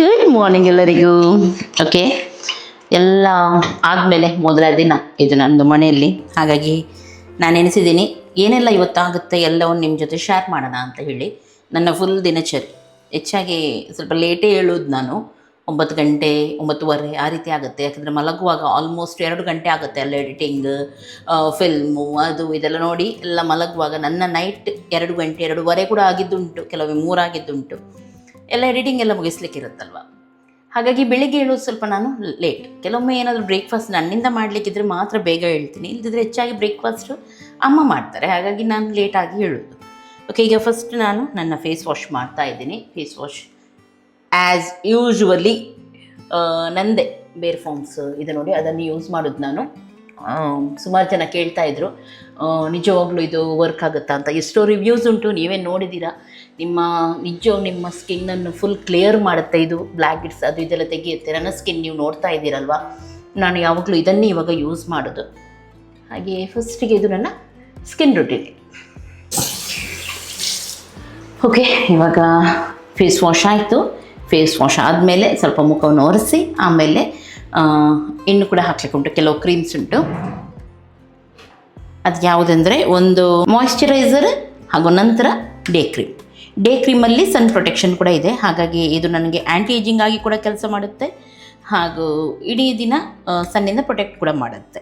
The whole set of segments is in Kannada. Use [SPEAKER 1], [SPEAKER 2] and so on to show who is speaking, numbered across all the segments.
[SPEAKER 1] ಗುಡ್ ಮಾರ್ನಿಂಗ್ ಎಲ್ಲರಿಗೂ. ಓಕೆ ಎಲ್ಲ ಆದಮೇಲೆ ಮೊದಲ ದಿನ ಇದು ನಂದು ಮನೆಯಲ್ಲಿ. ಹಾಗಾಗಿ ನಾನು ಎನಿಸಿದ್ದೀನಿ ಏನೆಲ್ಲ ಇವತ್ತಾಗುತ್ತೆ ಎಲ್ಲವನ್ನು ನಿಮ್ಮ ಜೊತೆ ಶೇರ್ ಮಾಡೋಣ ಅಂತ ಹೇಳಿ. ನನ್ನ ಫುಲ್ ದಿನಚರಿ. ಹೆಚ್ಚಾಗಿ ಸ್ವಲ್ಪ ಲೇಟೇ ಹೇಳೋದು ನಾನು. ಒಂಬತ್ತು ಗಂಟೆ, ಒಂಬತ್ತುವರೆ ಆ ರೀತಿ ಆಗುತ್ತೆ. ಯಾಕಂದರೆ ಮಲಗುವಾಗ ಆಲ್ಮೋಸ್ಟ್ ಎರಡು ಗಂಟೆ ಆಗುತ್ತೆ ಎಲ್ಲ ಎಡಿಟಿಂಗ್ ಫಿಲ್ಮು ಅದು ಇದೆಲ್ಲ ನೋಡಿ ಎಲ್ಲ ಮಲಗುವಾಗ ನನ್ನ ನೈಟ್ ಎರಡು ಗಂಟೆ, ಎರಡೂವರೆ ಕೂಡ ಆಗಿದ್ದುಂಟು. ಕೆಲವೊಮ್ಮೆ ಮೂರಾಗಿದ್ದುಂಟು. ಎಲ್ಲ ಎಡಿಟಿಂಗ್ ಎಲ್ಲ ಮುಗಿಸ್ಲಿಕ್ಕೆ ಇರುತ್ತಲ್ವ ಹಾಗಾಗಿ ಬೆಳಿಗ್ಗೆ ಹೇಳೋದು ಸ್ವಲ್ಪ ನಾನು ಲೇಟ್ ಕೆಲವೊಮ್ಮೆ ಏನಾದರೂ ಬ್ರೇಕ್ಫಾಸ್ಟ್ ನನ್ನಿಂದ ಮಾಡಲಿಕ್ಕಿದ್ರೆ ಮಾತ್ರ ಬೇಗ ಹೇಳ್ತೀನಿ. ಇಲ್ಲದಿದ್ರೆ ಹೆಚ್ಚಾಗಿ ಬ್ರೇಕ್ಫಾಸ್ಟು ಅಮ್ಮ ಮಾಡ್ತಾರೆ. ಹಾಗಾಗಿ ನಾನು ಲೇಟಾಗಿ ಹೇಳೋದು ಓಕೆ ಈಗ ಫಸ್ಟ್ ನಾನು ನನ್ನ ಫೇಸ್ ವಾಶ್ ಮಾಡ್ತಾ ಇದ್ದೀನಿ. ಫೇಸ್ ವಾಶ್ ಆ್ಯಸ್ ಯೂಶ್ವಲಿ ನಂದೇ ಬೇರ್ ಫಾರ್ಮ್ಸ್ ಇದು ನೋಡಿ, ಅದನ್ನು ಯೂಸ್ ಮಾಡೋದು ನಾನು. ಸುಮಾರು ಜನ ಕೇಳ್ತಾ ಇದ್ರು. ನಿಜವಾಗ್ಲೂ ಇದು ವರ್ಕ್ ಆಗುತ್ತಾ ಅಂತ. ಎಷ್ಟೋ ರಿವ್ಯೂಸ್ ಉಂಟು, ನೀವೇ ನೋಡಿದ್ದೀರಾ? ನಿಮ್ಮ ನಿಜ ನಿಮ್ಮ ಸ್ಕಿನ್ನನ್ನು ಫುಲ್ ಕ್ಲಿಯರ್ ಮಾಡುತ್ತೆ ಇದು. ಬ್ಲ್ಯಾಕ್ ಇಟ್ಸ್ ಅದು ಇದೆಲ್ಲ ತೆಗೆಯುತ್ತೆ. ನನ್ನ ಸ್ಕಿನ್ ನೀವು ನೋಡ್ತಾ ಇದ್ದೀರಲ್ವ? ನಾನು ಯಾವಾಗಲೂ ಇದನ್ನೇ ಇವಾಗ ಯೂಸ್ ಮಾಡೋದು. ಹಾಗೆ ಫಸ್ಟಿಗೆ ಇದು ನನ್ನ ಸ್ಕಿನ್ ರೊಟೀನ್ ಓಕೆ ಇವಾಗ ಫೇಸ್ ವಾಶ್ ಆಯಿತು. ಫೇಸ್ ವಾಶ್ ಆದಮೇಲೆ ಸ್ವಲ್ಪ ಮುಖವನ್ನು ಒರೆಸಿ, ಆಮೇಲೆ ಇನ್ನು ಕೂಡ ಹಾಕ್ಲಿಕ್ಕೆ ಉಂಟು. ಕೆಲವು ಕ್ರೀಮ್ಸ್ ಉಂಟು. ಅದು ಯಾವುದಂದರೆ ಒಂದು ಮಾಯಿಶ್ಚರೈಸರ್ ಹಾಗೂ ನಂತರ ಡೇ ಕ್ರೀಮ್ ಡೇ ಕ್ರೀಮಲ್ಲಿ ಸನ್ ಪ್ರೊಟೆಕ್ಷನ್ ಕೂಡ ಇದೆ. ಹಾಗಾಗಿ ಇದು ನನಗೆ ಆ್ಯಂಟಿ ಏಜಿಂಗ್ ಆಗಿ ಕೂಡ ಕೆಲಸ ಮಾಡುತ್ತೆ. ಹಾಗೂ ಇಡೀ ದಿನ ಸನ್ನಿಂದ ಪ್ರೊಟೆಕ್ಟ್ ಕೂಡ ಮಾಡುತ್ತೆ.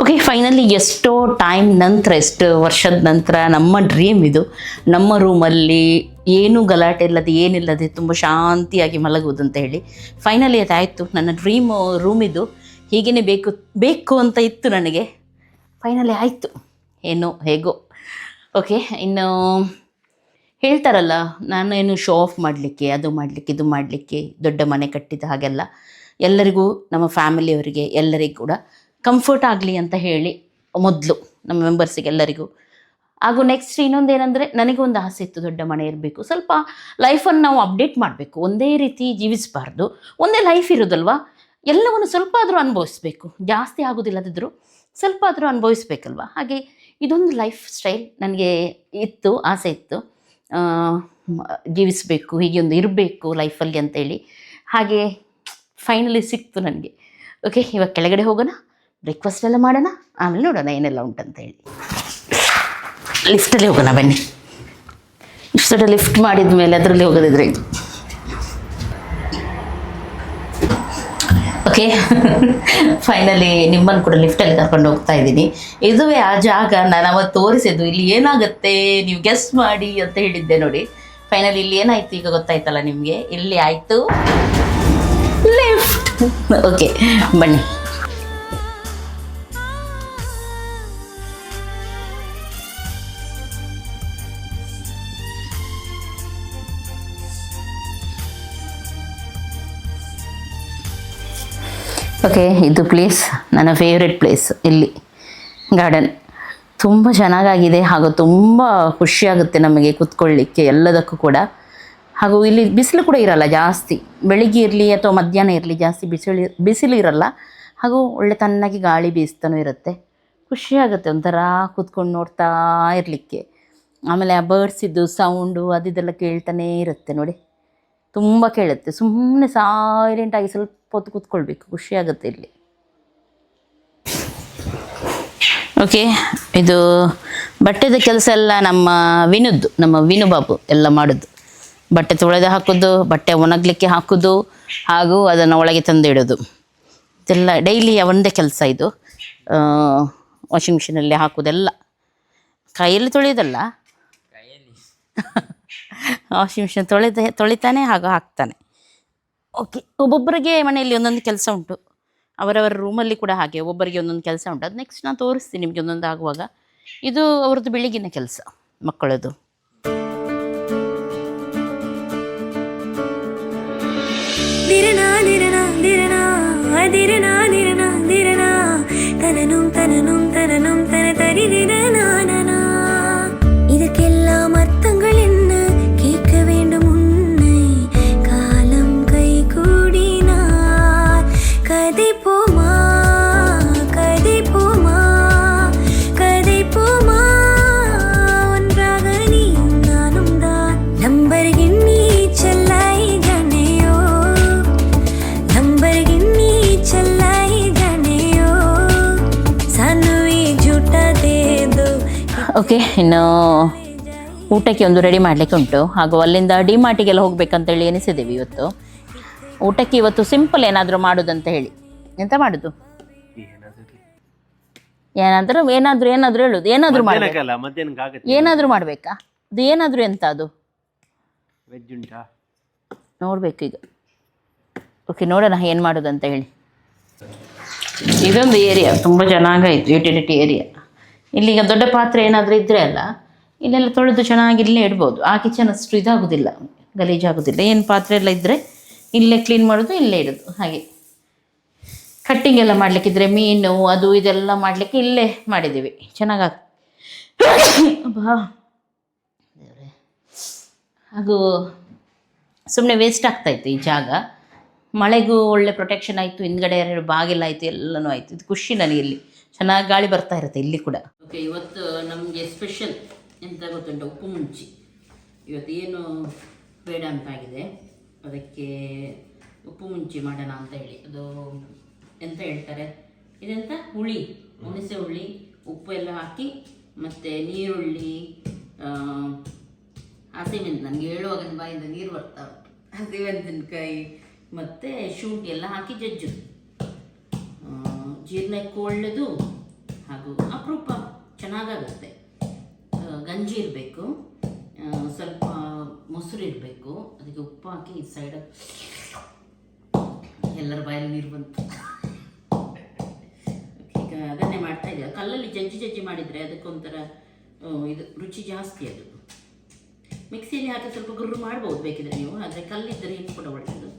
[SPEAKER 1] ಓಕೆ ಫೈನಲಿ ಎಷ್ಟೋ ಟೈಮ್ ನಂತರ, ಎಷ್ಟು ವರ್ಷದ ನಂತರ ನಮ್ಮ ಡ್ರೀಮ್ ಇದು. ನಮ್ಮ ರೂಮಲ್ಲಿ ಏನೂ ಗಲಾಟೆ ಇಲ್ಲದೆ, ಏನಿಲ್ಲದೆ ತುಂಬ ಶಾಂತಿಯಾಗಿ ಮಲಗುವುದು ಅಂತ ಹೇಳಿ ಫೈನಲಿ ಅದಾಯಿತು. ನನ್ನ ಡ್ರೀಮ್ ರೂಮ್ ಇದು. ಹೀಗೇ ಬೇಕು ಬೇಕು ಅಂತ ಇತ್ತು ನನಗೆ. ಫೈನಲಿ ಆಯಿತು. ಏನೋ, ಹೇಗೋ. ಓಕೆ ಇನ್ನು ಹೇಳ್ತಾರಲ್ಲ, ನಾನು ಏನು ಶೋ ಆಫ್ ಮಾಡಲಿಕ್ಕೆ, ಅದು ಮಾಡಲಿಕ್ಕೆ, ಇದು ಮಾಡಲಿಕ್ಕೆ, ದೊಡ್ಡ ಮನೆ ಕಟ್ಟಿದ ಹಾಗೆಲ್ಲ. ಎಲ್ಲರಿಗೂ, ನಮ್ಮ ಫ್ಯಾಮಿಲಿಯವರಿಗೆ ಎಲ್ಲರಿಗೂ ಕೂಡ ಕಂಫರ್ಟ್ ಆಗಲಿ ಅಂತ ಹೇಳಿ ಮೊದಲು, ನಮ್ಮ ಮೆಂಬರ್ಸಿಗೆ ಎಲ್ಲರಿಗೂ ಹಾಗೂ ನೆಕ್ಸ್ಟ್ ಇನ್ನೊಂದು ಏನಂದರೆ ಒಂದು ಆಸೆ ಇತ್ತು ದೊಡ್ಡ ಮನೆ ಇರಬೇಕು. ಸ್ವಲ್ಪ ಲೈಫನ್ನು ನಾವು ಅಪ್ಡೇಟ್ ಮಾಡಬೇಕು. ಒಂದೇ ರೀತಿ ಜೀವಿಸಬಾರ್ದು. ಒಂದೇ ಲೈಫ್ ಇರೋದಲ್ವಾ? ಎಲ್ಲವನ್ನು ಸ್ವಲ್ಪ ಆದರೂ ಅನುಭವಿಸ್ಬೇಕು. ಜಾಸ್ತಿ ಆಗೋದಿಲ್ಲದಿದ್ದರೂ ಸ್ವಲ್ಪ ಆದರೂ ಅನುಭವಿಸ್ಬೇಕಲ್ವ? ಹಾಗೆ ಇದೊಂದು ಲೈಫ್ ಸ್ಟೈಲ್ ನನಗೆ ಇತ್ತು, ಆಸೆ ಇತ್ತು. ಜೀವಿಸಬೇಕು, ಹೀಗೆ ಒಂದು ಇರಬೇಕು ಲೈಫಲ್ಲಿ ಅಂತೇಳಿ. ಹಾಗೆ ಫೈನಲಿ ಸಿಕ್ತು ನನಗೆ. ಓಕೆ ಇವಾಗ ಕೆಳಗಡೆ ಹೋಗೋಣ ಬ್ರೇಕ್ಫಾಸ್ಟ್ ಎಲ್ಲ ಮಾಡೋಣ, ಆಮೇಲೆ ನೋಡೋಣ ಏನೆಲ್ಲ ಉಂಟಂತ ಹೇಳಿ ಲಿಫ್ಟಲ್ಲಿ ಹೋಗೋಣ ಬನ್ನಿ. ಇಷ್ಟು ಲಿಫ್ಟ್ ಮಾಡಿದ ಮೇಲೆ ಅದರಲ್ಲಿ ಹೋಗೋದಿದ್ರೆ ಓಕೆ ಫೈನಲಿ ನಿಮ್ಮನ್ನು ಕೂಡ ಲಿಫ್ಟಲ್ಲಿ ಕರ್ಕೊಂಡು ಹೋಗ್ತಾ ಇದ್ದೀನಿ. ಇದುವೇ ಆ ಜಾಗ ನಾನು ಅವತ್ತು ತೋರಿಸಿದ್ದು. ಇಲ್ಲಿ ಏನಾಗುತ್ತೆ ನೀವು ಗೆಸ್ ಮಾಡಿ ಅಂತ ಹೇಳಿದ್ದೆ ನೋಡಿ. ಫೈನಲಿ ಇಲ್ಲಿ ಏನಾಯ್ತು ಈಗ ಗೊತ್ತಾಯ್ತಲ್ಲ ನಿಮಗೆ? ಇಲ್ಲಿ ಆಯಿತು. ಲಿಫ್ಟ್ ಓಕೆ ಬನ್ನಿ. ಓಕೆ, ಇದು ಪ್ಲೇಸ್ ನನ್ನ ಫೇವ್ರೆಟ್ ಪ್ಲೇಸ್ ಇಲ್ಲಿ ಗಾರ್ಡನ್ ತುಂಬ ಚೆನ್ನಾಗಾಗಿದೆ ಹಾಗೂ ತುಂಬ ಖುಷಿಯಾಗುತ್ತೆ ನಮಗೆ ಕೂತ್ಕೊಳ್ಳಿಕ್ಕೆ ಎಲ್ಲದಕ್ಕೂ ಕೂಡ. ಹಾಗೂ ಇಲ್ಲಿ ಬಿಸಿಲು ಕೂಡ ಇರಲ್ಲ ಜಾಸ್ತಿ. ಬೆಳಿಗ್ಗೆ ಇರಲಿ ಅಥವಾ ಮಧ್ಯಾಹ್ನ ಇರಲಿ ಜಾಸ್ತಿ ಬಿಸಿಲು ಬಿಸಿಲು ಇರಲ್ಲ. ಹಾಗೂ ಒಳ್ಳೆ ತನ್ನಾಗಿ ಗಾಳಿ ಬೀಸ್ತಾನೂ ಇರುತ್ತೆ. ಖುಷಿಯಾಗುತ್ತೆ ಒಂಥರ ಕೂತ್ಕೊಂಡು ನೋಡ್ತಾ ಇರಲಿಕ್ಕೆ. ಆಮೇಲೆ ಆ ಬರ್ಡ್ಸಿದ್ದು ಸೌಂಡು ಅದಿದೆಲ್ಲ ಕೇಳ್ತಾನೇ ಇರುತ್ತೆ ನೋಡಿ. ತುಂಬ ಕೇಳುತ್ತೆ. ಸುಮ್ಮನೆ ಸೈಲೆಂಟಾಗಿ ಸ್ವಲ್ಪ ಹೊತ್ತು ಕೂತ್ಕೊಳ್ಬೇಕು. ಖುಷಿಯಾಗುತ್ತೆ ಇಲ್ಲಿ. ಓಕೆ ಇದು ಬಟ್ಟೆದ ಕೆಲಸ ಎಲ್ಲ ನಮ್ಮ ವಿನುದ್ದು ನಮ್ಮ ವಿನು ಬಾಬು ಎಲ್ಲ ಮಾಡೋದು. ಬಟ್ಟೆ ತೊಳೆದು ಹಾಕೋದು ಬಟ್ಟೆ ಒಣಗಲಿಕ್ಕೆ ಹಾಕೋದು ಹಾಗೂ ಅದನ್ನು ಒಳಗೆ ತಂದು ಇಡೋದು ಇದೆಲ್ಲ ಡೈಲಿ ಒಂದೇ ಕೆಲಸ ಇದು. ವಾಷಿಂಗ್ ಮಿಷಿನಲ್ಲಿ ಹಾಕೋದೆಲ್ಲ. ಕೈಯಲ್ಲಿ ತೊಳೆಯೋದಲ್ಲ? ವಾಷಿಂಗ್ ಮಿಷಿನ್ ತೊಳೆದ ತೊಳಿತಾನೆ ಹಾಗೂ ಹಾಕ್ತಾನೆ. ಓಕೆ, ಒಬ್ಬೊಬ್ಬರಿಗೆ ಮನೆಯಲ್ಲಿ ಒಂದೊಂದು ಕೆಲಸ ಉಂಟು. ಅವರವರ ರೂಮಲ್ಲಿ ಕೂಡ ಹಾಗೆ ಒಬ್ಬರಿಗೆ ಒಂದೊಂದು ಕೆಲಸ ಉಂಟು. ಅದು ನೆಕ್ಸ್ಟ್ ನಾನು ತೋರಿಸ್ತೀನಿ ನಿಮಗೆ ಒಂದೊಂದು ಆಗುವಾಗ. ಇದು ಅವ್ರದ್ದು ಬೆಳಿಗಿನ ಕೆಲಸ ಮಕ್ಕಳದು
[SPEAKER 2] ದಿರನಾ
[SPEAKER 1] ಓಕೆ ಇನ್ನು ಊಟಕ್ಕೆ ಒಂದು ರೆಡಿ ಮಾಡಲಿಕ್ಕೆ ಉಂಟು. ಹಾಗೂ ಅಲ್ಲಿಂದ ಡಿ ಮಾರ್ಟಿಗೆಲ್ಲ ಹೋಗ್ಬೇಕಂತೇಳಿ ಎನಿಸಿದ್ದೀವಿ ಇವತ್ತು. ಊಟಕ್ಕೆ ಇವತ್ತು ಸಿಂಪಲ್ ಏನಾದರೂ ಮಾಡೋದಂತ ಹೇಳಿ. ಎಂತ ಮಾಡೋದು? ಏನಾದರೂ ಏನಾದರೂ ಏನಾದರೂ ಹೇಳೋದು. ಏನಾದರೂ ಮಾಡಬೇಕು. ಏನಾದರೂ ಮಾಡಬೇಕಾ? ಅದು ಏನಾದರೂ ಎಂತ ಅದು? ನೋಡ್ಬೇಕು ಈಗ. ಓಕೆ ನೋಡೋಣ ಏನು ಮಾಡೋದಂತ ಹೇಳಿ. ಇದೊಂದು ಏರಿಯಾ ತುಂಬ ಚೆನ್ನಾಗಾಯಿತು ಯುಟಿಲಿಟಿ ಏರಿಯಾ ಇಲ್ಲಿಗ ದೊಡ್ಡ ಪಾತ್ರೆ ಏನಾದರೂ ಇದ್ದರೆ ಅಲ್ಲ, ಇಲ್ಲೆಲ್ಲ ತೊಳೆದು ಚೆನ್ನಾಗಿ ಇಲ್ಲೇ ಇಡ್ಬೋದು. ಆ ಕಿಚನ್ ಅಷ್ಟು ಇದಾಗೋದಿಲ್ಲ, ಗಲೀಜಾಗೋದಿಲ್ಲ. ಏನು ಪಾತ್ರೆ ಎಲ್ಲ ಇದ್ದರೆ ಇಲ್ಲೇ ಕ್ಲೀನ್ ಮಾಡೋದು, ಇಲ್ಲೇ ಇಡೋದು. ಹಾಗೆ ಕಟ್ಟಿಂಗ್ ಎಲ್ಲ ಮಾಡಲಿಕ್ಕಿದ್ರೆ ಮೀನು, ಅದು ಇದೆಲ್ಲ ಮಾಡಲಿಕ್ಕೆ ಇಲ್ಲೇ ಮಾಡಿದ್ದೀವಿ. ಚೆನ್ನಾಗ ಬಾ. ಹಾಗೂ ಸುಮ್ಮನೆ ವೇಸ್ಟ್ ಆಗ್ತಾಯಿತ್ತು ಈ ಜಾಗ. ಮಳೆಗೂ ಒಳ್ಳೆ ಪ್ರೊಟೆಕ್ಷನ್ ಆಯಿತು, ಹಿಂದ್ಗಡೆ ಎರಡು ಬಾಗಿಲು ಆಯಿತು ಎಲ್ಲನೂ ಆಯಿತು. ಇದು ಖುಷಿ ನನಗೆ ಇಲ್ಲಿ. ಚೆನ್ನಾಗಿ ಗಾಳಿ ಬರ್ತಾ ಇರುತ್ತೆ ಇಲ್ಲಿ ಕೂಡ. ಓಕೆ ಇವತ್ತು ನಮಗೆ ಸ್ಪೆಷಲ್ ಎಂತ ಗೊತ್ತುಂಟು? ಉಪ್ಪು ಮುಂಚಿ. ಇವತ್ತು ಏನು ಬೇಡ ಅಂತಾಗಿದೆ. ಅದಕ್ಕೆ ಉಪ್ಪು ಮುಂಚಿ ಮಾಡೋಣ ಅಂತ ಹೇಳಿ. ಅದು ಎಂತ ಹೇಳ್ತಾರೆ? ಇದೆಂತ? ಹುಳಿ. ಹುಣಸೆ ಹುಳಿ. ಉಪ್ಪು ಎಲ್ಲ ಹಾಕಿ ಮತ್ತು ನೀರುಳ್ಳಿ ಆ, ಹಸಿಮೆಣಸು ನನಗೆ ಹೇಳುವಾಗ ಬಾಯಿಂದ ನೀರು ಬರ್ತಾ ಉಂಟು. ಮತ್ತು ಶುಂಠಿ ಎಲ್ಲ ಹಾಕಿ ಜಜ್ಜು ಜೀರ್ಣಕ್ಕೂ ಒಳ್ಳೆಯದು ಹಾಗೂ ಅಪರೂಪ ಚೆನ್ನಾಗಾಗುತ್ತೆ. ಗಂಜಿ ಇರಬೇಕು ಸ್ವಲ್ಪ ಮೊಸರು ಇರಬೇಕು, ಅದಕ್ಕೆ ಉಪ್ಪು ಹಾಕಿ ಈ ಸೈಡ್ ಎಲ್ಲರ ಬಾಯಲ್ಲಿ ನೀರು ಬಂತು. ಈಗ ಅದನ್ನೇ ಮಾಡ್ತಾ ಇದ್ದೀವಿ ಕಲ್ಲಲ್ಲಿ ಜಜ್ಜಿ ಜಜ್ಜಿ ಮಾಡಿದರೆ ಅದಕ್ಕೊಂಥರ ಇದು ರುಚಿ ಜಾಸ್ತಿ ಅದು. ಮಿಕ್ಸಿಯಲ್ಲಿ ಹಾಕಿ ಸ್ವಲ್ಪ ಗುರು ಮಾಡ್ಬೋದು ಬೇಕಿದ್ರೆ ನೀವು, ಆದರೆ ಕಲ್ಲಿದ್ದರೆ ಇನ್ನು ಕೂಡ ಒಳ್ಳೆಯದು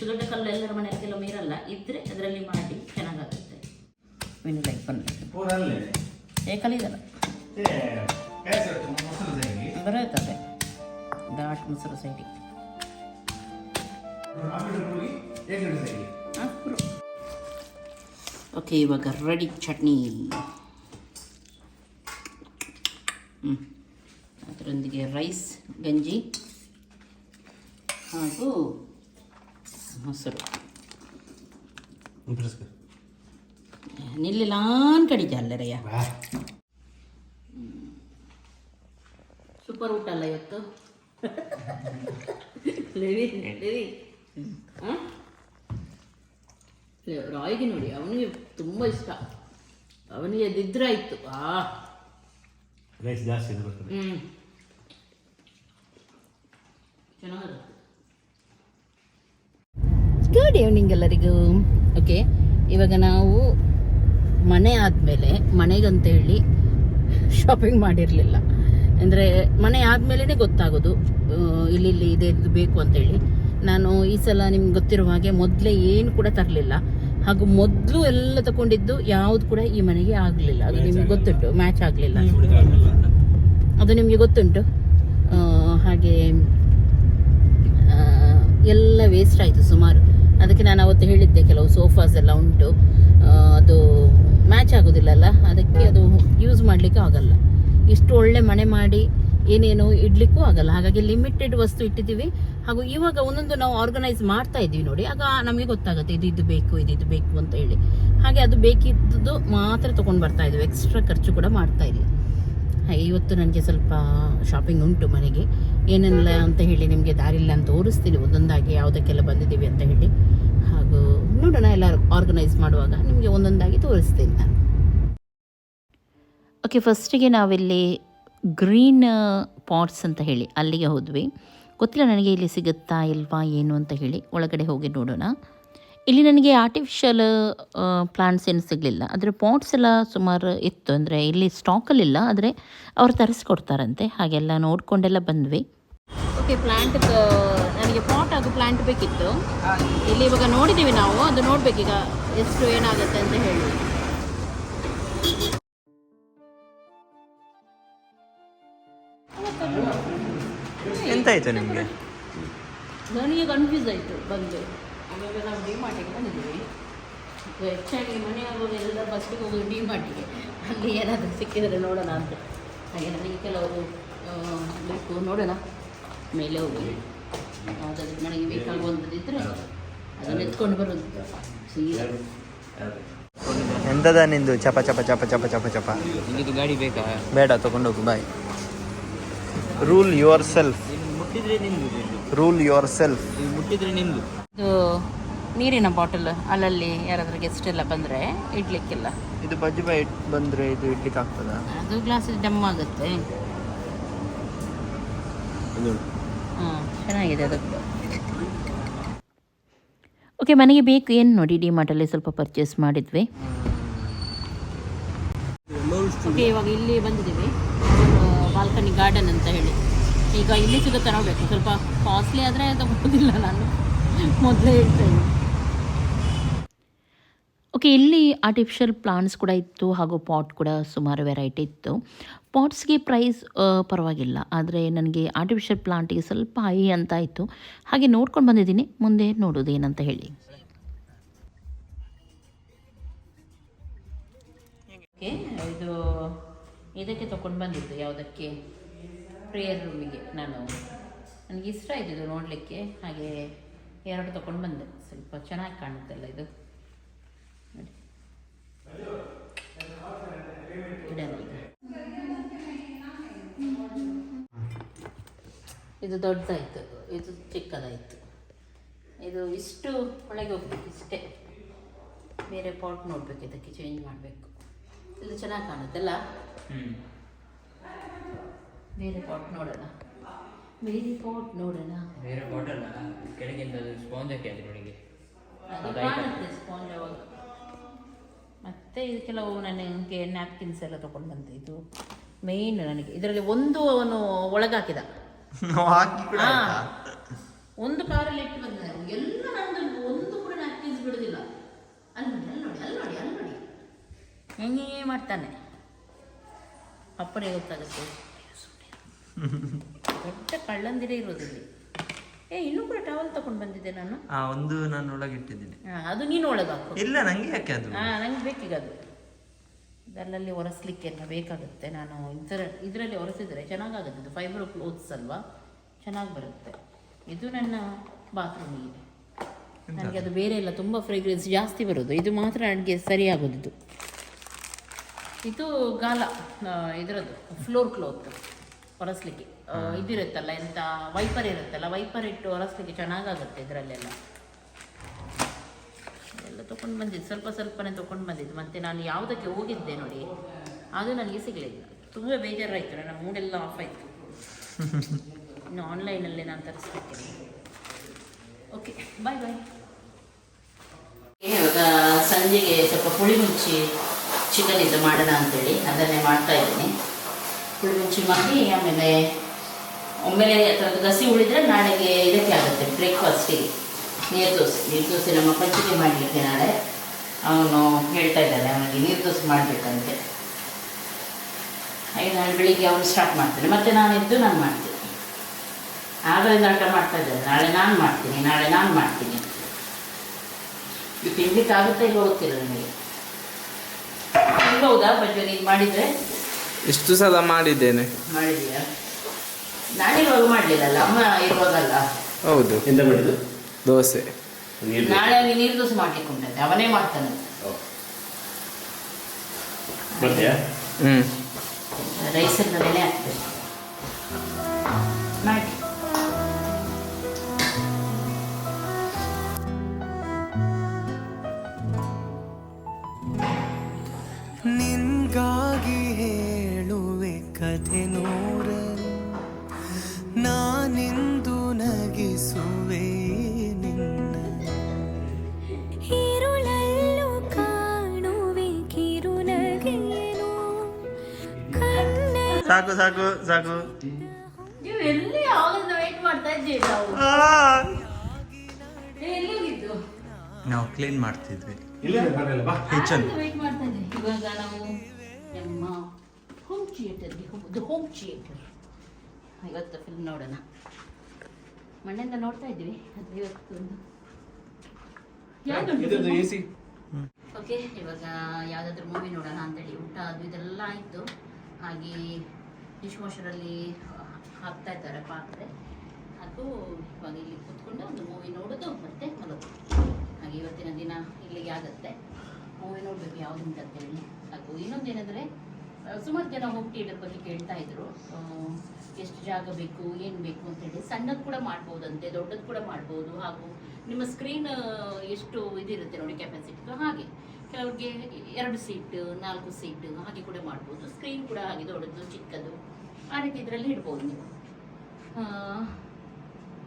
[SPEAKER 1] ಇಷ್ಟು ದೊಡ್ಡ ಕಲ್ಲು ಎಲ್ಲರ ಮನೆಯಲ್ಲಿ ಕೆಲವೊಮ್ಮೆ ಇರಲ್ಲ ಇದ್ದರೆ ಅದರಲ್ಲಿ ಮಾಡಿ ಚೆನ್ನಾಗಾಗುತ್ತೆ. ಮೀನು ಬನ್ನಿ ಏ ಕಲಿದಲ್ಲ ಬರುತ್ತದೆ ದಾಟ್ ಮೊಸರು ಸೈಡಿ ಓಕೆ ಇವಾಗ ರೆಡಿ ಚಟ್ನಿ. ಹ್ಞೂ ಅದರೊಂದಿಗೆ ರೈಸ್ ಗಂಜಿ ಹಾಗೂ ಮೊಸರು. ನಿಲ್ಲಿಲಾನ್ ಕಡಿಜ ಅಲ್ಲರಯ್ಯ. ಸೂಪರ್ ಊಟ ಅಲ್ಲ ಇವತ್ತು? ರಾಯ್ಗೆ ನೋಡಿ ಅವನಿಗೆ ತುಂಬ ಇಷ್ಟ. ಅವನಿಗೆ ಅದಿದ್ರೆ ಆಯಿತು ಆ.
[SPEAKER 3] ರೈಸ್ ಜಾಸ್ತಿ
[SPEAKER 1] ಹ್ಞೂ ಚೆನ್ನಾಗಿರುತ್ತೆ ಗುಡ್ ಈವ್ನಿಂಗ್ ಎಲ್ಲರಿಗೂ ಓಕೆ ಇವಾಗ ನಾವು ಮನೆ ಆದಮೇಲೆ ಮನೆಗಂತೇಳಿ ಶಾಪಿಂಗ್ ಮಾಡಿರಲಿಲ್ಲ. ಅಂದರೆ ಮನೆ ಆದಮೇಲೆ ಗೊತ್ತಾಗೋದು ಇಲ್ಲಿ ಇಲ್ಲಿ ಇದೆ ಇದು ಬೇಕು ಅಂತೇಳಿ. ನಾನು ಈ ಸಲ ನಿಮ್ಗೆ ಗೊತ್ತಿರುವ ಹಾಗೆ ಮೊದಲೇ ಏನು ಕೂಡ ತರಲಿಲ್ಲ. ಹಾಗೂ ಮೊದಲು ಎಲ್ಲ ತಗೊಂಡಿದ್ದು ಯಾವುದು ಕೂಡ ಈ ಮನೆಗೆ ಆಗಲಿಲ್ಲ. ಅದು ನಿಮ್ಗೆ ಗೊತ್ತುಂಟು ಮ್ಯಾಚ್ ಆಗಲಿಲ್ಲ. ಅದು ನಿಮಗೆ ಗೊತ್ತುಂಟು. ಹಾಗೆ ಎಲ್ಲ ವೇಸ್ಟ್ ಆಯಿತು ಸುಮಾರು. ಅದಕ್ಕೆ ನಾನು ಅವತ್ತು ಹೇಳಿದ್ದೆ ಕೆಲವು ಸೋಫಾಸ್ ಎಲ್ಲ ಉಂಟು. ಅದು ಮ್ಯಾಚ್ ಆಗೋದಿಲ್ಲಲ್ಲ, ಅದಕ್ಕೆ ಅದು ಯೂಸ್ ಮಾಡಲಿಕ್ಕೆ ಆಗಲ್ಲ. ಇಷ್ಟು ಒಳ್ಳೆ ಮನೆ ಮಾಡಿ ಏನೇನು ಇಡ್ಲಿಕ್ಕೂ ಆಗಲ್ಲ. ಹಾಗಾಗಿ ಲಿಮಿಟೆಡ್ ವಸ್ತು ಇಟ್ಟಿದ್ದೀವಿ. ಹಾಗೂ ಇವಾಗ ಒಂದೊಂದು ನಾವು ಆರ್ಗನೈಸ್ ಮಾಡ್ತಾ ಇದ್ದೀವಿ ನೋಡಿ. ಆಗ ನಮಗೆ ಗೊತ್ತಾಗುತ್ತೆ ಇದು ಇದು ಬೇಕು, ಇದು ಇದು ಬೇಕು ಅಂತ ಹೇಳಿ. ಹಾಗೆ ಅದು ಬೇಕಿದ್ದದ್ದು ಮಾತ್ರ ತೊಗೊಂಡು ಬರ್ತಾ ಇದ್ದೀವಿ ಎಕ್ಸ್ಟ್ರಾ ಖರ್ಚು ಕೂಡ ಮಾಡ್ತಾ ಇಲ್ಲ ಹಾಗೆ ಇವತ್ತು ನನಗೆ ಸ್ವಲ್ಪ ಶಾಪಿಂಗ್ ಉಂಟು ಮನೆಗೆ. ಏನೆಲ್ಲ ಅಂತ ಹೇಳಿ ನಿಮಗೆ ದಾರಿಲ್ಲ ಅಂತ ತೋರಿಸ್ತೀನಿ. ಒಂದೊಂದಾಗಿ ಯಾವುದಕ್ಕೆಲ್ಲ ಬಂದಿದ್ದೀವಿ ಅಂತ ಹೇಳಿ. ನೋಡೋಣ ಎಲ್ಲ ಆರ್ಗನೈಸ್ ಮಾಡುವಾಗ ನಿಮಗೆ ಒಂದೊಂದಾಗಿ ತೋರಿಸ್ತೀನಿ ನಾನು. ಓಕೆ ಫಸ್ಟಿಗೆ ನಾವಿಲ್ಲಿ ಗ್ರೀನ್ ಪಾಟ್ಸ್ ಅಂತ ಹೇಳಿ ಅಲ್ಲಿಗೆ ಹೋದ್ವಿ. ಗೊತ್ತಿಲ್ಲ ನನಗೆ ಇಲ್ಲಿ ಸಿಗುತ್ತಾ ಇಲ್ವಾ ಏನು ಅಂತ ಹೇಳಿ ಒಳಗಡೆ ಹೋಗಿ ನೋಡೋಣ. ಇಲ್ಲಿ ನನಗೆ ಆರ್ಟಿಫಿಷಿಯಲ್ ಪ್ಲಾಂಟ್ಸ್ ಏನು ಸಿಗಲಿಲ್ಲ. ಆದರೆ ಪಾಟ್ಸ್ ಎಲ್ಲ ಸುಮಾರು ಇತ್ತು. ಅಂದರೆ ಇಲ್ಲಿ ಸ್ಟಾಕಲ್ಲಿಲ್ಲ ಆದರೆ ಅವ್ರು ತರಿಸ್ಕೊಡ್ತಾರಂತೆ. ಹಾಗೆಲ್ಲ ನೋಡಿಕೊಂಡೆಲ್ಲ ಬಂದ್ವಿ. ಓಕೆ ಪ್ಲಾಂಟ್ ನನಗೆ ಪಾಟ್ ಹಾಗೂ ಪ್ಲಾಂಟ್ ಬೇಕಿತ್ತು. ಇಲ್ಲಿ ಇವಾಗ ನೋಡಿದ್ದೀವಿ ನಾವು ಅದು ನೋಡಬೇಕೀಗ ಎಷ್ಟು ಏನಾಗುತ್ತೆ ಅಂತ ಹೇಳಿ.
[SPEAKER 3] ಎಂತಾಯ್ತು ನಿಮಗೆ?
[SPEAKER 1] ನನಗೆ ಕನ್ಫ್ಯೂಸ್ ಆಯಿತು ಬಂದು. ಆಮೇಲೆ ನಾವು ಡಿ ಮಾರ್ಟಿಗೆ ಬಂದಿದ್ದೀವಿ. ಹೆಚ್ಚಾಗಿ ಮನೆ ಆಗುವಾಗ ಎಲ್ಲ ಬಸ್ಸಿಗೆ ಹೋಗೋದು ಡಿ ಮಾರ್ಟಿಗೆ ಅಲ್ಲಿ ಏನಾದರೂ ಸಿಕ್ಕಿದರೆ ನೋಡೋಣ ಅಂತ. ಹಾಗೆ ನನಗೆ ಕೆಲವರು ಬೇಕು ನೋಡೋಣ. ಮೇಲೆ ಹೋಗಿ. ಯಾವುದಾದ್ರೂ ನನಗೆ ವೆಹಿಕಲ್ ಬಂದಿದ್ರೆ ಅದನ್ನು ಎತ್ಕೊಂಡು ಬರೋದು. ಸೀದಾ
[SPEAKER 4] ಎಂತದ ನಿಂದು? ಚಪ ಚಪ ಚಪ ಚಪ ಚಪ ಚಪ.
[SPEAKER 5] ನಿಂದು ಗಾಡಿ ಬೇಕಾ?
[SPEAKER 4] ಬೇಡ ತಗೊಂಡೋಗು ಬಾಯ್ ರೂಲ್ ಯುವರ್ ಸೆಲ್ಫ್
[SPEAKER 5] ಮುಟ್ಟಿದ್ರೆ ನಿಂದು
[SPEAKER 4] ರೂಲ್ ಯುವರ್ ಸೆಲ್ಫ್
[SPEAKER 5] ಇದು ಮುಟ್ಟಿದ್ರೆ ನಿಂದು.
[SPEAKER 1] ಇದು ನೀರಿನ ಬಾಟಲ್ ಅಲ್ಲಲ್ಲಿ ಯಾರಾದ್ರೂ ಗೆಸ್ಟ್ ಎಲ್ಲ ಬಂದರೆ ಇಡ್ಲಿಕ್ಕಿಲ್ಲ.
[SPEAKER 4] ಇದು ಬಜ್ಜಿ ಬಾಯ್ ಬಂದ್ರೆ ಇದು ಇಡ್ಲಿಕ್ಕೆ ಆಗ್ತದಾ
[SPEAKER 1] ಅದು ಗ್ಲಾಸ್ ಡಮ್ ಆಗುತ್ತೆ. ಚೆನ್ನಾಗಿದೆ ಅದು. ಓಕೆ ಮನೆಗೆ ಬೇಕು ಏನು ನೋಡಿ? ಡಿ ಮಾರ್ಟಲ್ಲಿ ಸ್ವಲ್ಪ ಪರ್ಚೇಸ್ ಮಾಡಿದ್ವಿ. ಓಕೆ ಇವಾಗ ಇಲ್ಲಿ ಬಂದಿದ್ದೀವಿ. ಬಾಲ್ಕನಿ ಗಾರ್ಡನ್ ಅಂತ ಹೇಳಿ. ಈಗ ಇಲ್ಲಿ ಸಿಗುತ್ತೆ ನೋಡಬೇಕು. ಸ್ವಲ್ಪ ಕಾಸ್ಟ್ಲಿ ಆದರೆ ತಗೋದಿಲ್ಲ ನಾನು. ಮೊದಲೇ ಹೇಳ್ತಾ ಇದ್ದೀನಿ. ಓಕೆ ಇಲ್ಲಿ ಆರ್ಟಿಫಿಷಿಯಲ್ ಪ್ಲಾಂಟ್ಸ್ ಕೂಡ ಇತ್ತು ಹಾಗೂ ಪಾಟ್ ಕೂಡ ಸುಮಾರು ವೆರೈಟಿ ಇತ್ತು. ಪಾಟ್ಸ್ಗೆ ಪ್ರೈಸ್ ಪರವಾಗಿಲ್ಲ. ಆದರೆ ನನಗೆ ಆರ್ಟಿಫಿಷಿಯಲ್ ಪ್ಲಾಂಟಿಗೆ ಸ್ವಲ್ಪ ಹೈ ಅಂತ ಇತ್ತು ಹಾಗೆ ನೋಡ್ಕೊಂಡು ಬಂದಿದ್ದೀನಿ. ಮುಂದೆ ನೋಡೋದು ಏನಂತ ಹೇಳಿ. ಇದು ಇದಕ್ಕೆ ತೊಗೊಂಡು ಬಂದಿದ್ದು ಯಾವುದಕ್ಕೆ? ಪ್ರೇಯರ್ ರೂಮಿಗೆ ನಾನು. ನನಗೆ ಇಷ್ಟ ಆಯಿತು ನೋಡಲಿಕ್ಕೆ. ಹಾಗೆ ಎರಡು ತೊಗೊಂಡು ಬಂದೆ. ಸ್ವಲ್ಪ ಚೆನ್ನಾಗಿ ಕಾಣುತ್ತಲ್ಲ ಇದು. ಇದು ದೊಡ್ಡದಾಯಿತು. ಇದು ಚಿಕ್ಕದಾಯಿತು. ಇದು ಇಷ್ಟು ಒಳಗೆ ಹೋಗ್ಬೇಕು ಇಷ್ಟೇ. ಬೇರೆ ಪಾಟ್ ನೋಡಬೇಕು ಇದಕ್ಕೆ ಚೇಂಜ್ ಮಾಡಬೇಕು. ಇದು ಚೆನ್ನಾಗಿ ಕಾಣುತ್ತಲ್ಲ ಬೇರೆ ಪಾಟ್ ನೋಡೋಣ. ಬೇರೆ ಪಾಟ್ ನೋಡೋಣ.
[SPEAKER 5] ಬೇರೆ ಪಾಟ್ ಅಲ್ಲ ಕೆಳಗಿಂದ ಸ್ಪಾಂಜ್ ಹಾಕಿ ಅದು
[SPEAKER 1] ಕಾಣುತ್ತೆ ಸ್ಪಾಂಜ್ ಅವಾಗ. ಮತ್ತೆ ಇದು ಕೆಲವು ನನಗೆ ನ್ಯಾಪ್ಕಿನ್ಸ್ ಎಲ್ಲ ತಗೊಂಡು ಬಂದೆ. ಇದು ಮೇನ್ ನನಗೆ. ಇದರಲ್ಲಿ ಒಂದು ಅವನು ಒಳಗಾಕಿದ. ಒಂದು ಕಾರಲ್ಲಿ ಇಟ್ಟು ಬಂದ ಎಲ್ಲ ನಂದು ಒಂದು ಕೂಡ ನ್ಯಾಪ್ಕಿನ್ಸ್ ಬಿಡುದಿಲ್ಲ. ಅಲ್ಲಿ ನೋಡಿ ಅಲ್ಲಿ ನೋಡಿ ಅಲ್ಲಿ ನೋಡಿ ಅಲ್ಲಿ ನೋಡಿ. ಹೆಂಗೆ ಮಾಡ್ತಾನೆ? ಅಪ್ಪನೇ ಗೊತ್ತಾಗುತ್ತೆ. ದೊಡ್ಡ ಕಳ್ಳಂದಿರೇ ಇರೋದಿಲ್ಲಿ ಏ ಇನ್ನೂ ಕೂಡ ಟವಲ್ ತಗೊಂಡು ಬಂದಿದ್ದೆ ನಾನು.
[SPEAKER 4] ಆ ಒಂದು ನಾನು ಒಳಗೆ ಇಟ್ಟಿದ್ದೀನಿ.
[SPEAKER 1] ಹಾ, ಅದು ನೀನು ಹಾಕು.
[SPEAKER 4] ಇಲ್ಲ ನಂಗೆ ಯಾಕೆ ಅದು?
[SPEAKER 1] ಹಾ ನಂಗೆ ಬೇಕೀಗ ಅದು. ಇದರಲ್ಲಿ ಒರೆಸ್ಲಿಕ್ಕೆಲ್ಲ ಬೇಕಾಗುತ್ತೆ. ನಾನು ಇದರ ಇದರಲ್ಲಿ ಒರೆಸಿದ್ರೆ ಚೆನ್ನಾಗಾಗುತ್ತೆ. ಇದು ಫೈಬರ್ ಕ್ಲೋತ್ಸ್ ಅಲ್ವಾ? ಚೆನ್ನಾಗಿ ಬರುತ್ತೆ. ಇದು ನನ್ನ ಬಾತ್ರೂಮಿಗೆ ನನಗೆ ಅದು? ಬೇರೆ ಎಲ್ಲ ತುಂಬ ಫ್ರೇಗ್ರೆನ್ಸ್ ಜಾಸ್ತಿ ಬರೋದು. ಇದು ಮಾತ್ರ ನನಗೆ ಸರಿಯಾಗೋದು ಇದು ಗಾಲ ಇದರದ್ದು ಫ್ಲೋರ್ ಕ್ಲೋತ್ ಒರೆಸ್ಲಿಕ್ಕೆ. ಇದಿರುತ್ತಲ್ಲ ಎಂತ ವೈಪರ್ ಇರುತ್ತಲ್ಲ ವೈಪರ್ ಇಟ್ಟು ಒರೆಸ್ಲಿಕ್ಕೆ ಚೆನ್ನಾಗಾಗುತ್ತೆ ಇದರಲ್ಲೆಲ್ಲ. ಎಲ್ಲ ತೊಗೊಂಡು ಬಂದಿದ್ದು ಸ್ವಲ್ಪ ಸ್ವಲ್ಪನೇ ತೊಗೊಂಡು ಬಂದಿದ್ದು. ಮತ್ತೆ ನಾನು ಯಾವುದಕ್ಕೆ ಹೋಗಿದ್ದೆ ನೋಡಿ ಅದು ನನಗೆ ಸಿಗಲಿಲ್ಲ. ತುಂಬ ಬೇಜಾರಾಯಿತು ನನ್ನ ಮೂಡೆಲ್ಲ ಆಫ್ ಆಯಿತು. ಇನ್ನು ಆನ್ಲೈನಲ್ಲೇ ನಾನು ತರಿಸ್ಬೇಕೇನೆ ಓಕೆ ಬಾಯ್ ಬಾಯ್ ಇವಾಗ ಸಂಜೆಗೆ ಸ್ವಲ್ಪ ಪುಳಿ ಮುಚ್ಚಿ ಚಿಕನ್ ಇದು ಮಾಡೋಣ ಅಂತೇಳಿ ಅದನ್ನೇ ಮಾಡ್ತಾ ಇದ್ದೀನಿ. ಪುಳಿ ಮುಚ್ಚಿ ಮಾಡಿ, ಆಮೇಲೆ ಒಮ್ಮೆಲೆ ಅದರದ್ದು ಗಸಿ ಉಳಿದ್ರೆ ನಾಳೆಗೆ ಇದಕ್ಕೆ ಆಗುತ್ತೆ ಬ್ರೇಕ್ಫಾಸ್ಟಿಗೆ ನೀರು ದೋಸೆ ನೀರು ದೋಸೆ ನಮ್ಮ ಪಂಚಿಗೆ ಮಾಡಲಿಕ್ಕೆ ನಾಳೆ. ಅವನು ಹೇಳ್ತಾ ಇದ್ದಾನೆ, ಅವನಿಗೆ ನೀರು ದೋಸೆ ಮಾಡಬೇಕಂತೆ. ಹಾಗೆ ನಾಳೆ ಬೆಳಿಗ್ಗೆ ಅವನು ಸ್ಟಾರ್ಟ್ ಮಾಡ್ತಾನೆ. ಮತ್ತೆ ನಾನು ಇದ್ದು ನಾನು ಮಾಡ್ತೀನಿ. ಆಗಲಿಂದ ಆಟ ಮಾಡ್ತಾ ಇದ್ದಾನೆ. ನಾಳೆ ನಾನು ಮಾಡ್ತೀನಿ, ನಾಳೆ ನಾನು ಮಾಡ್ತೀನಿ. ತಿನ್ಲಿಕ್ಕೆ ಆಗುತ್ತೆ ಇಲ್ಲ ಗೊತ್ತಿಲ್ಲ ನನಗೆ. ಹೌದಾ ಬಜ್ಜು ನೀನು ಮಾಡಿದರೆ?
[SPEAKER 6] ಎಷ್ಟು ಸಲ ಮಾಡಿದ್ದೇನೆ.
[SPEAKER 1] ಮಾಡಿದೀಯಾ? ನಾನಿರುವಾಗ ಮಾಡಲಿಲ್ಲಲ್ಲ ಅಮ್ಮ ಇರುವಾಗಲ್ಲ.
[SPEAKER 6] ಹೌದು.
[SPEAKER 3] ಎಂತ ಮಾಡಿದ್ದು?
[SPEAKER 6] ದೋಸೆ.
[SPEAKER 1] ನಾಳೆ ಅವನಿಗೆ ನೀರು ದೋಸೆ ಮಾಡ್ಲಿಕ್ಕೆ ಉಂಟಂತೆ ಅವನೇ ಮಾಡ್ತಾನೆ.
[SPEAKER 3] ಬರ್ತೀಯಾ
[SPEAKER 6] ಹ್ಮ್.
[SPEAKER 1] ನೆನೆ ಹಾಕ್ಬೇಕು. ಮಾಡಿ.
[SPEAKER 4] ಸಾಕು ಸಾಕು ಸಾಕು.
[SPEAKER 1] ನೀವು ಎಲ್ಲಿ ಯಾವಾಗಿಂದ ವೇಟ್ ಮಾಡ್ತಾ ಇದ್ದೀವಿ ನಾವು? ಎಲ್ಲಿ ಹೋಗಿದ್ದು
[SPEAKER 4] ನಾವು ಕ್ಲೀನ್ ಮಾಡ್ತಿದ್ವಿ.
[SPEAKER 3] ಇಲ್ಲ ಬರಲ್ಲ ಬಾ.
[SPEAKER 4] ಕಿಚನ್
[SPEAKER 1] ವೇಟ್ ಮಾಡ್ತಾ ಇದ್ದೀವಿ. ಇವಾಗ ನಾವು ನಮ್ಮ ಹೋಮ್ ಥಿಯೇಟರ್ಗೆ ಹೋಗೋದು ಹೋಮ್ ಥಿಯೇಟರ್ ಇವತ್ತು ಫಿಲ್ಮ್ ನೋಡೋಣ. ಮಣ್ಣಿಂದ ನೋಡ್ತಾ ಇದ್ವಿ ಅದು ಇವತ್ತು ಒಂದು ಓಕೆ ಇವಾಗ ಯಾವುದಾದ್ರೂ ಮೂವಿ ನೋಡೋಣ ಅಂತೇಳಿ ಊಟ ಅದು ಇದೆಲ್ಲ ಆಯಿತು. ಹಾಗೆ ಡಿಶ್ ವಾಷರಲ್ಲಿ ಹಾಕ್ತಾ ಇದ್ದಾರೆ ಪಾತ್ರೆ. ಅದು ಇವಾಗ ಇಲ್ಲಿ ಕೂತ್ಕೊಂಡು ಒಂದು ಮೂವಿ ನೋಡೋದು ಮತ್ತೆ ಮಲಗೋದು. ಹಾಗೆ ಇವತ್ತಿನ ದಿನ ಇಲ್ಲಿಗೆ ಆಗುತ್ತೆ. ಮೂವಿ ನೋಡಬೇಕು ಯಾವ್ದು ಅಂತ ಹೇಳಿ ಹಾಗೂ ಇನ್ನೊಂದೇನೆಂದರೆ ಸುಮಾರು ಜನ ಹೋಮ್ ಥಿಯೇಟರ್ ಬಗ್ಗೆ ಕೇಳ್ತಾ ಇದ್ರು. ಎಷ್ಟು ಜಾಗ ಬೇಕು, ಏನು ಬೇಕು ಅಂತೇಳಿ ಸಣ್ಣದು ಕೂಡ ಮಾಡ್ಬೋದಂತೆ ದೊಡ್ಡದು ಕೂಡ ಮಾಡ್ಬೋದು. ಹಾಗೂ ನಿಮ್ಮ ಸ್ಕ್ರೀನ್ ಎಷ್ಟು ಇದಿರುತ್ತೆ ನೋಡಿ ಕೆಪಾಸಿಟಿ ಹಾಗೆ. ಕೆಲವ್ರಿಗೆ ಎರಡು ಸೀಟ್ ನಾಲ್ಕು ಸೀಟ್ ಹಾಗೆ ಕೂಡ ಮಾಡ್ಬೋದು. ಸ್ಕ್ರೀನ್ ಕೂಡ ಹಾಗೆ ದೊಡ್ಡದು, ಚಿಕ್ಕದು. ಆ ರೀತಿ ಇದರಲ್ಲಿ ಇಡ್ಬೋದು ನೀವು.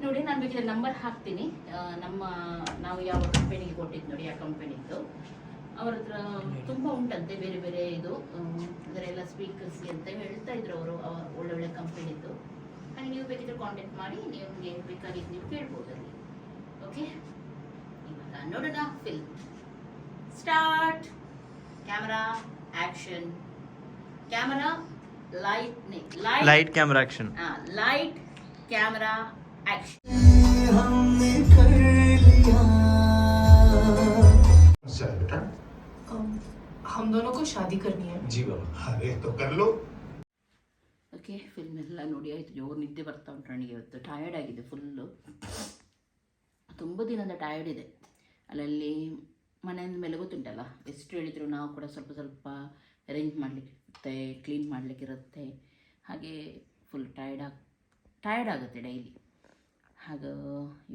[SPEAKER 1] ನೋಡಿ, ನಾನು ಬೇಕಿದ್ರೆ ನಂಬರ್ ಹಾಕ್ತೀನಿ. ನಮ್ಮ, ನಾವು ಯಾವ ಕಂಪನಿಗೆ ಕೊಟ್ಟಿದ್ದು ನೋಡಿ, ಆ ಕಂಪೆನಿದ್ದು ಅವ್ರ ಹತ್ರ ತುಂಬ ಉಂಟಂತೆ, ಬೇರೆ ಬೇರೆ ಇದು ಅದರೆಲ್ಲ ಸ್ಪೀಕರ್ಸ್ ಅಂತ ಹೇಳ್ತಾ ಇದ್ರು ಅವರು ಒಳ್ಳೆ ಒಳ್ಳೆ ಕಂಪನಿದ್ದು ಹಾಗೆ ನೀವು ಬೇಕಿದ್ರೆ ಕಾಂಟ್ಯಾಕ್ಟ್ ಮಾಡಿ, ನಿಮಗೆ ಬೇಕಾಗಿದ್ದು ನೀವು ಕೇಳ್ಬೋದು ಅಲ್ಲಿ. ಓಕೆ ಇವಾಗ ನೋಡೋಣ film start camera action camera light light
[SPEAKER 4] light camera action
[SPEAKER 1] light camera action
[SPEAKER 7] हमने कर लिया
[SPEAKER 8] अच्छा है बेटा
[SPEAKER 9] हम दोनों को शादी करनी है
[SPEAKER 8] जी बाबा अरे तो कर लो
[SPEAKER 1] ಓಕೆ ಫಿಲ್ಮ್ ಎಲ್ಲ ನೋಡಿ ಆಯಿತು ಜೋರು ನಿದ್ದೆ ಬರ್ತಾ ಉಂಟು ನನಗೆ ಇವತ್ತು ಟಯರ್ಡ್ ಆಗಿದೆ ಫುಲ್ಲು ತುಂಬ ದಿನದ ಟಯರ್ಡ್ ಇದೆ ಅಲ್ಲಲ್ಲಿ ಮನೆಯಿಂದ ಮೇಲೆ ಗೊತ್ತುಂಟಲ್ಲ ಎಷ್ಟು ಹೇಳಿದ್ರು ನಾವು ಕೂಡ ಸ್ವಲ್ಪ ಸ್ವಲ್ಪ ಅರೇಂಜ್ ಮಾಡಲಿಕ್ಕಿರುತ್ತೆ ಕ್ಲೀನ್ ಮಾಡಲಿಕ್ಕಿರುತ್ತೆ ಹಾಗೆ ಫುಲ್ ಟಯರ್ಡ್ ಆಗಿ ಟಯರ್ಡ್ ಆಗುತ್ತೆ ಡೈಲಿ ಹಾಗೆ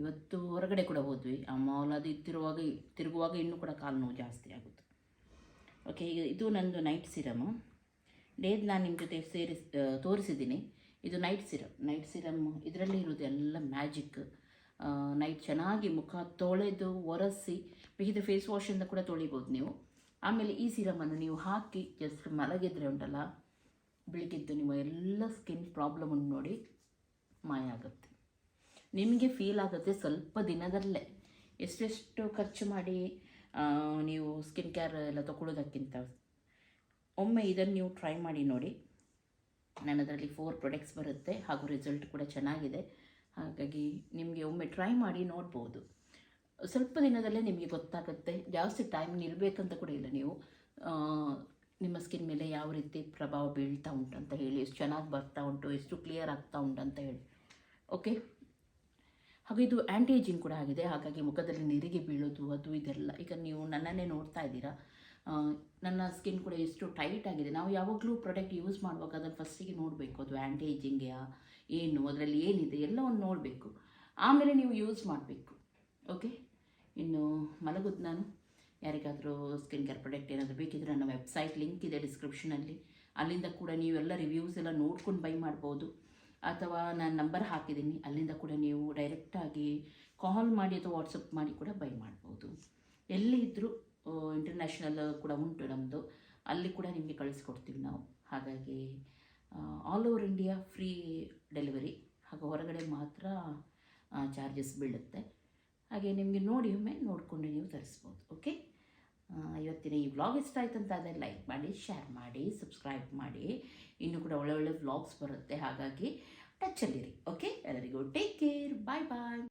[SPEAKER 1] ಇವತ್ತು ಹೊರಗಡೆ ಕೂಡ ಹೋದ್ವಿ. ಆ ಮಾಲ್ ಅದು ತಿರುವಾಗ ತಿರುಗುವಾಗ ಇನ್ನೂ ಕೂಡ ಕಾಲು ನೋವು ಜಾಸ್ತಿ ಆಗುತ್ತೆ ಓಕೆ ಈಗ ಇದು ನಂದು ನೈಟ್ ಸಿರಮು ಡೇದು ನಾನು ನಿಮ್ಮ ಜೊತೆ ಸೇರಿಸ್ ತೋರಿಸಿದ್ದೀನಿ. ಇದು ನೈಟ್ ಸಿರಮ್ ನೈಟ್ ಸಿರಮ್ ಇದರಲ್ಲಿ ಇರೋದು ಎಲ್ಲ ಮ್ಯಾಜಿಕ್ ನೈಟ್ ಚೆನ್ನಾಗಿ ಮುಖ ತೊಳೆದು ಒರೆಸಿ ಬೇಕಿದ್ರೆ ಫೇಸ್ ವಾಶಿಂದ ಕೂಡ ತೊಳಿಬೋದು ನೀವು. ಆಮೇಲೆ ಈ ಸಿರಮನ್ನು ನೀವು ಹಾಕಿ ಜಸ್ಟ್ ಮಲಗಿದ್ರೆ ಉಂಟಲ್ಲ, ಬೆಳಿಗ್ಗೆದ್ದು ನಿಮ್ಮ ಎಲ್ಲ ಸ್ಕಿನ್ ಪ್ರಾಬ್ಲಮನ್ನು ನೋಡಿ ಮಾಯ ಆಗುತ್ತೆ. ನಿಮಗೆ ಫೀಲ್ ಆಗುತ್ತೆ ಸ್ವಲ್ಪ ದಿನದಲ್ಲೇ. ಎಷ್ಟೆಷ್ಟು ಖರ್ಚು ಮಾಡಿ ನೀವು ಸ್ಕಿನ್ ಕೇರ್ ಎಲ್ಲ ತಗೊಳ್ಳೋದಕ್ಕಿಂತ ಒಮ್ಮೆ ಇದನ್ನು ನೀವು ಟ್ರೈ ಮಾಡಿ ನೋಡಿ. ನಾನು ಅದರಲ್ಲಿ ಫೋರ್ ಪ್ರಾಡಕ್ಟ್ಸ್ ಬರುತ್ತೆ, ಹಾಗೂ ರಿಸಲ್ಟ್ ಕೂಡ ಚೆನ್ನಾಗಿದೆ. ಹಾಗಾಗಿ ನಿಮಗೆ ಒಮ್ಮೆ ಟ್ರೈ ಮಾಡಿ ನೋಡ್ಬೋದು. ಸ್ವಲ್ಪ ದಿನದಲ್ಲೇ ನಿಮಗೆ ಗೊತ್ತಾಗುತ್ತೆ, ಜಾಸ್ತಿ ಟೈಮ್ ನಿಲ್ಲಬೇಕಂತ ಕೂಡ ಇಲ್ಲ ನೀವು. ನಿಮ್ಮ ಸ್ಕಿನ್ ಮೇಲೆ ಯಾವ ರೀತಿ ಪ್ರಭಾವ ಬೀಳ್ತಾ ಉಂಟು ಅಂತ ಹೇಳಿ, ಎಷ್ಟು ಚೆನ್ನಾಗಿ ಬರ್ತಾ ಉಂಟು, ಎಷ್ಟು ಕ್ಲಿಯರ್ ಆಗ್ತಾ ಉಂಟು ಅಂತ ಹೇಳಿ. ಓಕೆ ಹಾಗೂ ಇದು ಆ್ಯಂಟಿ ಏಜಿಂಗ್ ಕೂಡ ಆಗಿದೆ, ಹಾಗಾಗಿ ಮುಖದಲ್ಲಿ ನೆರಿಗೆ ಬೀಳೋದು, ಅದು ಇದೆಲ್ಲ. ಈಗ ನೀವು ನನ್ನನ್ನೇ ನೋಡ್ತಾ ಇದ್ದೀರಾ? ನನ್ನ ಸ್ಕಿನ್ ಕೂಡ ಎಷ್ಟು ಟೈಟ್ ಆಗಿದೆ. ನಾವು ಯಾವಾಗಲೂ ಪ್ರಾಡಕ್ಟ್ ಯೂಸ್ ಮಾಡುವಾಗ ಅದನ್ನು ಫಸ್ಟಿಗೆ ನೋಡಬೇಕು, ಅದು ಆ್ಯಂಟಿ ಏಜಿಂಗ್ಯಾ ಏನು, ಅದರಲ್ಲಿ ಏನಿದೆ, ಎಲ್ಲವನ್ನು ನೋಡಬೇಕು. ಆಮೇಲೆ ನೀವು ಯೂಸ್ ಮಾಡಬೇಕು. ಓಕೆ ಇನ್ನು ಮಲಗೋದು ನಾನು. ಯಾರಿಗಾದರೂ ಸ್ಕಿನ್ ಕೇರ್ ಪ್ರಾಡಕ್ಟ್ ಏನಾದರೂ ಬೇಕಿದ್ರೆ ನನ್ನ ವೆಬ್ಸೈಟ್ ಲಿಂಕ್ ಇದೆ ಡಿಸ್ಕ್ರಿಪ್ಷನಲ್ಲಿ ಅಲ್ಲಿಂದ ಕೂಡ ನೀವೆಲ್ಲ ರಿವ್ಯೂಸ್ ಎಲ್ಲ ನೋಡ್ಕೊಂಡು ಬೈ ಮಾಡ್ಬೋದು. ಅಥವಾ ನಾನು ನಂಬರ್ ಹಾಕಿದ್ದೀನಿ. ಅಲ್ಲಿಂದ ಕೂಡ ನೀವು ಡೈರೆಕ್ಟಾಗಿ ಕಾಲ್ ಮಾಡಿ ಅಥವಾ ವಾಟ್ಸಪ್ ಮಾಡಿ ಕೂಡ ಬೈ ಮಾಡ್ಬೋದು. ಎಲ್ಲಿ ಇದ್ದರೂ ಇಂಟರ್ನ್ಯಾಷನಲ್ ಕೂಡ ಉಂಟು ನಮ್ಮದು ಅಲ್ಲಿ ಕೂಡ ನಿಮಗೆ ಕಳಿಸ್ಕೊಡ್ತೀವಿ ನಾವು. ಹಾಗಾಗಿ all over India free delivery ಹಾಗೂ ಹೊರಗಡೆ ಮಾತ್ರ ಚಾರ್ಜಸ್ ಬೀಳುತ್ತೆ. ಹಾಗೆ ನಿಮಗೆ ನೋಡಿ ಒಮ್ಮೆ ನೋಡಿಕೊಂಡು ನೀವು ತರಿಸ್ಬೋದು ಓಕೆ ಇವತ್ತಿನ ಈ ವ್ಲಾಗ್ ಇಷ್ಟ ಆಯ್ತು ಅಂತ ಲೈಕ್ ಮಾಡಿ ಶೇರ್ ಮಾಡಿ ಸಬ್ಸ್ಕ್ರೈಬ್ ಮಾಡಿ. ಇನ್ನೂ ಕೂಡ ಒಳ್ಳೆ ಒಳ್ಳೆ ವ್ಲಾಗ್ಸ್ ಬರುತ್ತೆ, ಹಾಗಾಗಿ ಟಚ್ಚಲ್ಲಿರಿ ಓಕೆ ಎಲ್ಲರಿಗೂ ಟೇಕ್ ಕೇರ್ ಬಾಯ್ ಬಾಯ್